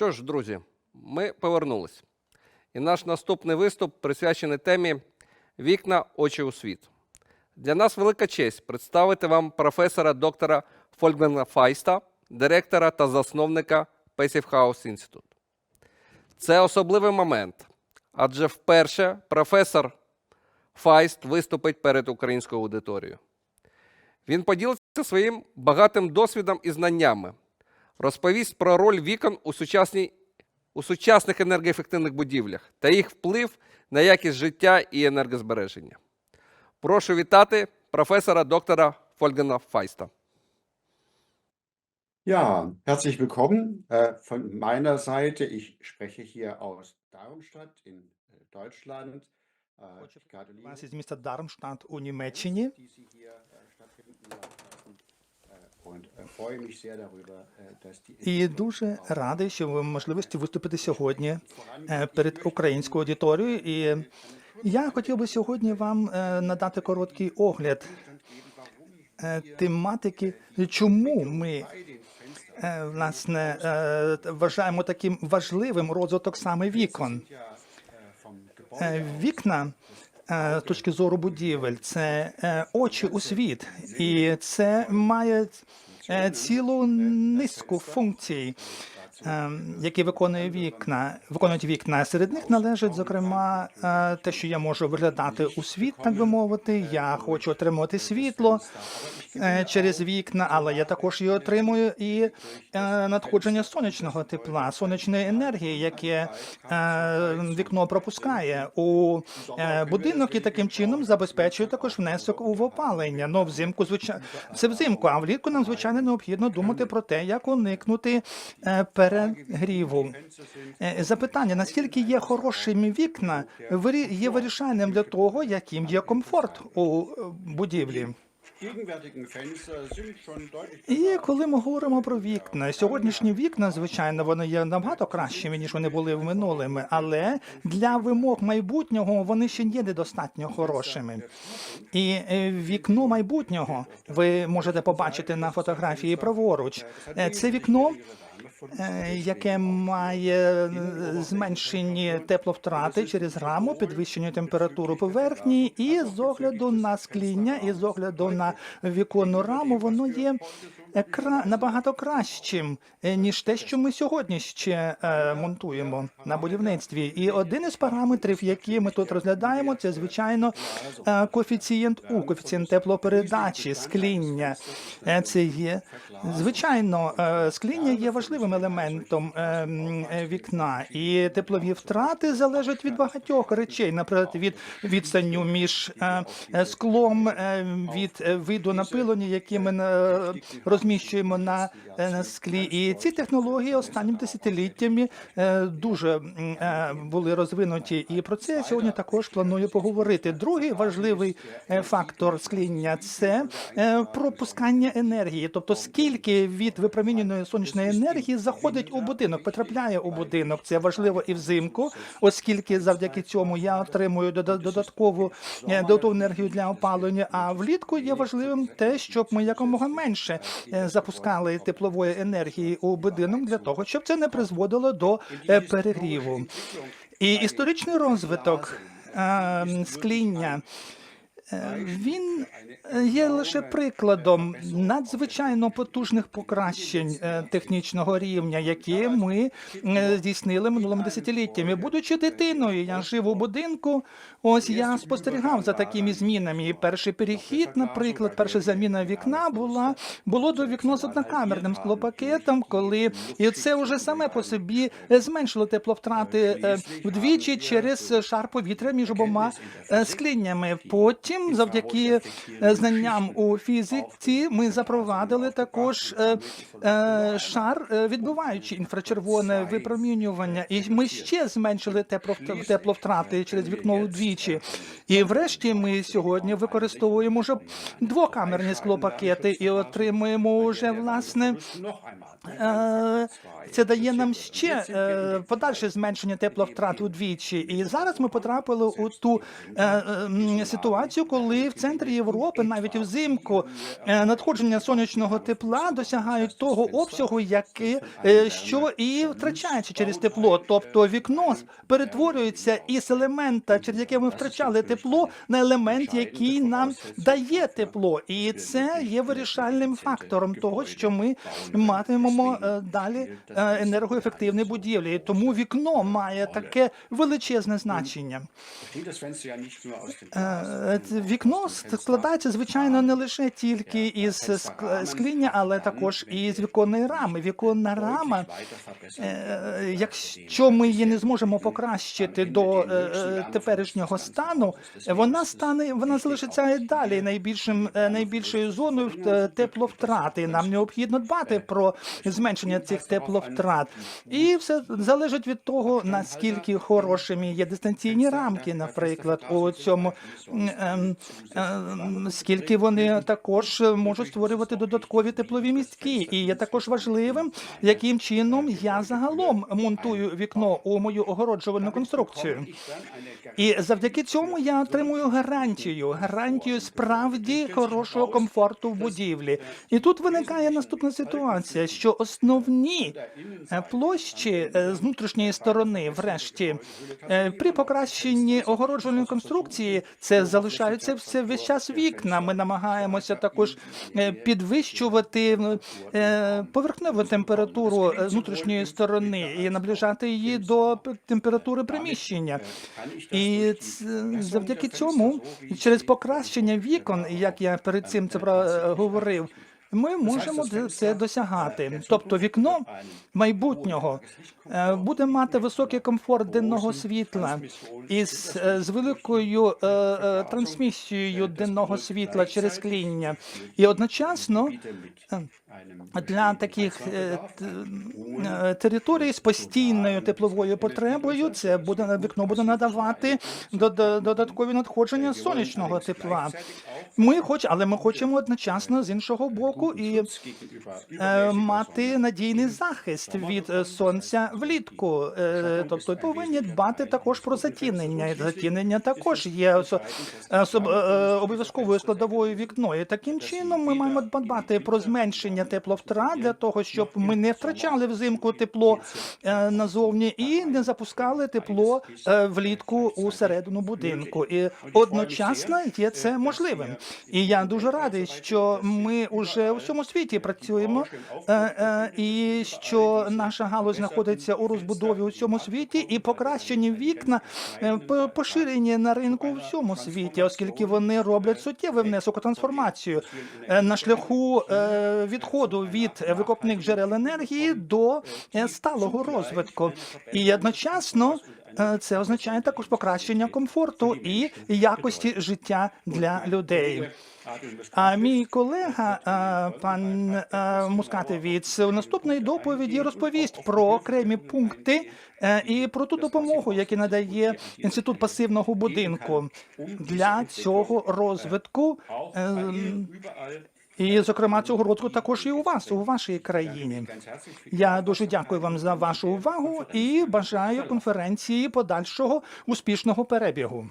Що ж, друзі, ми повернулись. І наш наступний виступ присвячений темі Вікна очі у світ. Для нас велика честь представити вам професора доктора Фольгмана Файста, директора та засновника Passive House Institute. Це особливий момент, адже вперше професор Файст виступить перед українською аудиторією. Він поділиться своїм багатим досвідом і знаннями, розповість про роль вікон у, сучасній, у сучасних енергоефективних будівлях та їх вплив на якість життя і енергозбереження. Прошу вітати професора доктора Фольгена Файста. Ja, herzlich willkommen äh, von meiner Seite. Ich spreche hier aus Darmstadt in äh, Deutschland. Вас із міста Дармштадт у Німеччині. І дуже радий, що ви можливості виступити сьогодні е, перед українською аудиторією. І я хотів би сьогодні вам е, надати короткий огляд е, тематики, чому ми власне вважаємо таким важливим розвиток саме вікон. äh, Вікна з точки зору будівель це е, очі у світ, і це має е, цілу низку функцій. Е, Які виконує вікна, виконують вікна. Серед них належить зокрема е, те, що я можу виглядати у світ, так би мовити. Я хочу отримувати світло е, через вікна, але я також і отримую і е, надходження сонячного тепла, сонячної енергії, яке вікно пропускає у будинок і таким чином забезпечує також внесок у опалення. Ну, взимку звичайно це взимку, а влітку нам звичайно необхідно думати про те, як уникнути е, перегріву. Е, Запитання: наскільки є хорошими вікна, є вирішальним для того, яким є комфорт у е, будівлі. І коли ми говоримо про вікна, сьогоднішні вікна, звичайно, вони є набагато кращими ніж вони були в минулими, але для вимог майбутнього вони ще є недостатньо хорошими. І е, вікно майбутнього ви можете побачити на фотографії праворуч. Це вікно. Е, Яке має е, зменшені тепловтрати через раму, підвищення температури поверхні, і з огляду на скління, і з огляду на віконну раму, воно є е, кра- набагато кращим е, ніж те, що ми сьогодні ще е, монтуємо на будівництві. І один із параметрів, які ми тут розглядаємо, це звичайно е, коефіцієнт У, коефіцієнт теплопередачі, скління. Е, Це є звичайно, е, скління є важливим елементом е, е, вікна, і теплові втрати залежать від багатьох речей, наприклад, від відстанню між е, е, склом, е, від виду напилення, які ми е, розміщуємо на, е, склі. І ці технології останніми десятиліттями е, дуже е, були розвинуті. І про це я сьогодні також планую поговорити. Другий важливий фактор скління це пропускання енергії, тобто скільки від випроміненої сонячної енергії заходить у будинок, потрапляє у будинок. Це важливо і взимку, оскільки завдяки цьому я отримую дода- додаткову додаткову енергію для опалення. А влітку є важливим те, щоб ми якомога менше запускали теплової енергії у будинок для того, щоб це не призводило до е, перегріву. І історичний розвиток е, скління. Е, Він е, є лише прикладом надзвичайно потужних покращень е, технічного рівня, які ми здійснили минулими десятиліттями. Будучи дитиною, я жив у будинку. Ось я спостерігав за такими змінами. І перший перехід, наприклад, перша заміна вікна була було до вікно з однокамерним склопакетом, коли і це вже саме по собі зменшило тепловтрати вдвічі через шар повітря між обома скліннями. Потім, завдяки е, знанням у фізиці, ми запровадили також е, е, шар, відбиваючи інфрачервоне випромінювання, і ми ще зменшили тепловт- тепловтрати через вікно удвічі. І врешті ми сьогодні використовуємо вже двокамерні склопакети і отримуємо вже власне. Це дає нам ще подальше зменшення тепловтрат удвічі. І зараз ми потрапили у ту ситуацію, коли в центрі Європи, навіть взимку, е, надходження сонячного тепла досягають того обсягу, який, е, що і втрачається через тепло. Тобто вікно перетворюється із елемента, через яке ми втрачали тепло, на елемент, який нам дає тепло. І це є вирішальним фактором того, що ми матимемо е, далі енергоефективні будівлі. Тому вікно має таке величезне значення. Е, Вікно складається звичайно не лише тільки із ск- скління, але також і з віконної рами. Віконна рама, weiter verbessern. е, якщо ми її не зможемо покращити до е, е, теперішнього стану, вона стане, вона залишиться і далі найбільшим е, найбільшою зоною е, тепловтрати. Нам необхідно дбати про зменшення цих тепловтрат, і все залежить від того наскільки хорошими є дистанційні рамки, наприклад, у цьому скільки вони також можуть створювати додаткові теплові містки. І є також важливим, яким чином я загалом монтую вікно у мою огороджувальну конструкцію. І завдяки цьому я отримую гарантію, гарантію справді хорошого комфорту в будівлі. І тут виникає наступна ситуація, що основні е, площі е, з внутрішньої сторони, врешті, е, при покращенні огороджувальної конструкції, це залишаються все весь час вікна. Ми намагаємося також е, підвищувати е, поверхневу температуру е, внутрішньої сторони і наближати її до температури приміщення. І завдяки цьому, через покращення вікон, як я перед цим це говорив, ми можемо це- досягати. Тобто вікно майбутнього е, буде мати високий комфорт денного світла із е, з великою е, е, трансмісією денного світла через кління, і одночасно. Для таких е, е, територій з постійною тепловою потребою це буде вікно буде надавати додаткові надходження сонячного тепла. Ми хоч, але ми хочемо одночасно з іншого боку і е, мати надійний захист від сонця влітку. Тобто повинні дбати також про затінення. Затінення також є обов'язковою складовою вікно. І таким чином ми маємо дбати про зменшення тепловтрат для того, щоб ми не втрачали взимку тепло е, назовні і не запускали тепло е, влітку у середину будинку. І одночасно є це можливим. І я дуже радий, що ми уже у всьому світі працюємо, е, е, і що наша галузь знаходиться у розбудові у всьому світі, і покращені вікна е, по- поширені на ринку у всьому світі, оскільки вони роблять суттєвий внесок у трансформацію е, на шляху е, відходу від викопних джерел енергії до е, сталого розвитку. І одночасно е, це означає також покращення комфорту і якості життя для людей. А мій колега, е, пан е, Мускатевіц, у наступній доповіді розповість про окремі пункти е, і про ту допомогу, яку надає інститут пасивного будинку для цього розвитку. І, зокрема, цього року також і у вас, у вашій країні. Я дуже дякую вам за вашу увагу і бажаю конференції подальшого успішного перебігу.